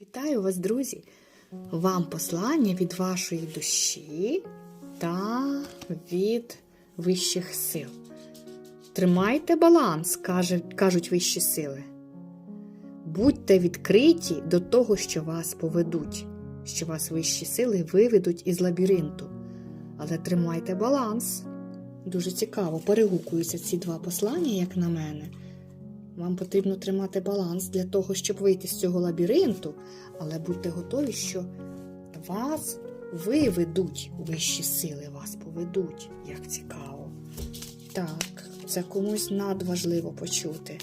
Вітаю вас, друзі! Вам послання від вашої душі та від вищих сил. Тримайте баланс, кажуть вищі сили. Будьте відкриті до того, що вас поведуть, що вас вищі сили виведуть із лабіринту. Але тримайте баланс. Дуже цікаво, перегукуються ці два послання, як на мене. Вам потрібно тримати баланс для того, щоб вийти з цього лабіринту, але будьте готові, що вас виведуть вищі сили, вас поведуть. Як цікаво. Так, це комусь надважливо почути.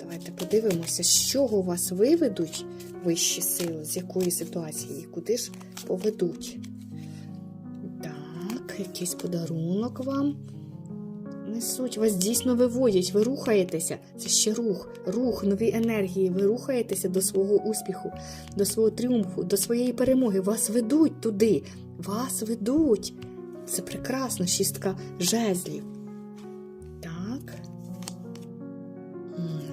Давайте подивимося, з чого вас виведуть вищі сили, з якої ситуації, і куди ж поведуть. Так, якийсь подарунок вам несуть, вас дійсно виводять, ви рухаєтеся. Це ще рух, рух, нові енергії. Ви рухаєтеся до свого успіху, до свого тріумфу, до своєї перемоги. Вас ведуть туди, вас ведуть. Це прекрасно, шістка жезлів. Так.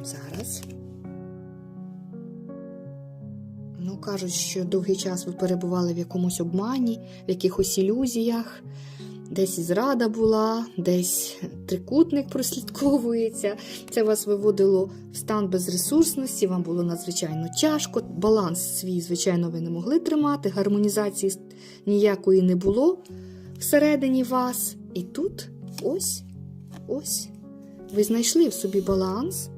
Зараз. Ну, кажуть, що довгий час ви перебували в якомусь обмані, в якихось ілюзіях. Десь і зрада була, десь трикутник прослідковується. Це вас виводило в стан безресурсності, вам було надзвичайно тяжко. Баланс свій, звичайно, ви не могли тримати, гармонізації ніякої не було всередині вас. І тут ось, ось, ви знайшли в собі баланс.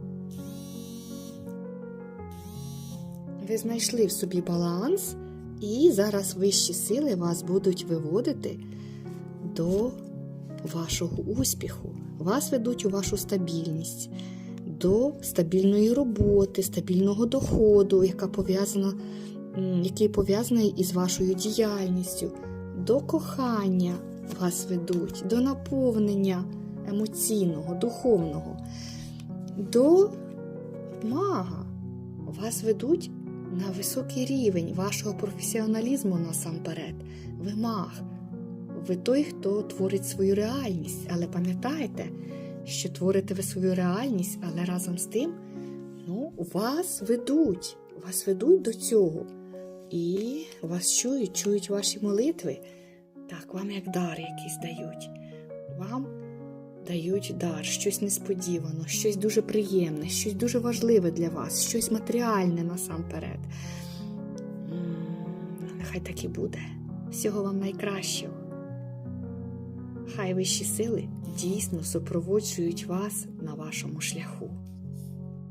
Ви знайшли в собі баланс, і зараз вищі сили вас будуть виводити до вашого успіху. Вас ведуть у вашу стабільність, до стабільної роботи, стабільного доходу, яка пов'язана, який пов'язаний із вашою діяльністю, до кохання вас ведуть, до наповнення емоційного, духовного, до мага. Вас ведуть на високий рівень вашого професіоналізму насамперед. Ви маг. Ви той, хто творить свою реальність, але пам'ятайте, що творите ви свою реальність, але разом з тим, ну, вас ведуть, вас ведуть до цього. І вас чують, чують ваші молитви. Так, вам як дар якийсь дають. Вам дають дар, щось несподівано, щось дуже приємне, щось дуже важливе для вас, щось матеріальне насамперед. Нехай так і буде. Всього вам найкращого. Хай вищі сили дійсно супроводжують вас на вашому шляху.